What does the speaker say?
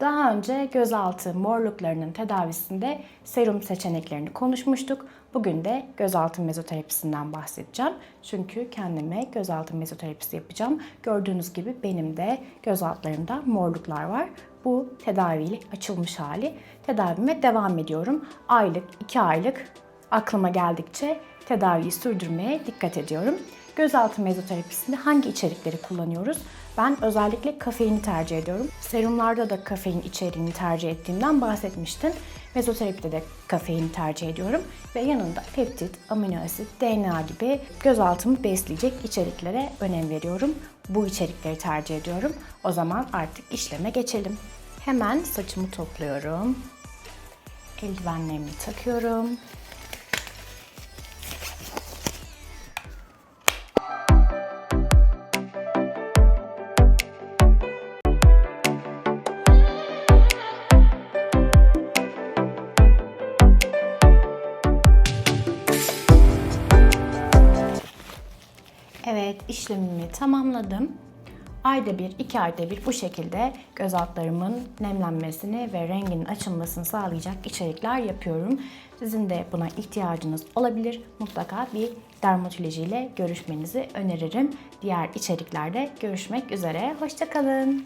Daha önce gözaltı morluklarının tedavisinde serum seçeneklerini konuşmuştuk. Bugün de gözaltı mezoterapisinden bahsedeceğim. Çünkü kendime gözaltı mezoterapisi yapacağım. Gördüğünüz gibi benim de göz altlarımda morluklar var. Bu tedavili açılmış hali. Tedavime devam ediyorum. Aylık, iki aylık aklıma geldikçe tedaviyi sürdürmeye dikkat ediyorum. Gözaltı mezoterapisinde hangi içerikleri kullanıyoruz? Ben özellikle kafeini tercih ediyorum. Serumlarda da kafein içeriğini tercih ettiğimden bahsetmiştim. Mezoterapide de kafeini tercih ediyorum. Ve yanında peptit, amino asit, DNA gibi gözaltımı besleyecek içeriklere önem veriyorum. Bu içerikleri tercih ediyorum. O zaman artık işleme geçelim. Hemen saçımı topluyorum. Eldivenlerimi takıyorum. Evet, işlemimi tamamladım. Ayda bir, iki ayda bir bu şekilde göz altlarımın nemlenmesini ve renginin açılmasını sağlayacak içerikler yapıyorum. Sizin de buna ihtiyacınız olabilir. Mutlaka bir dermatoloji ile görüşmenizi öneririm. Diğer içeriklerde görüşmek üzere. Hoşçakalın.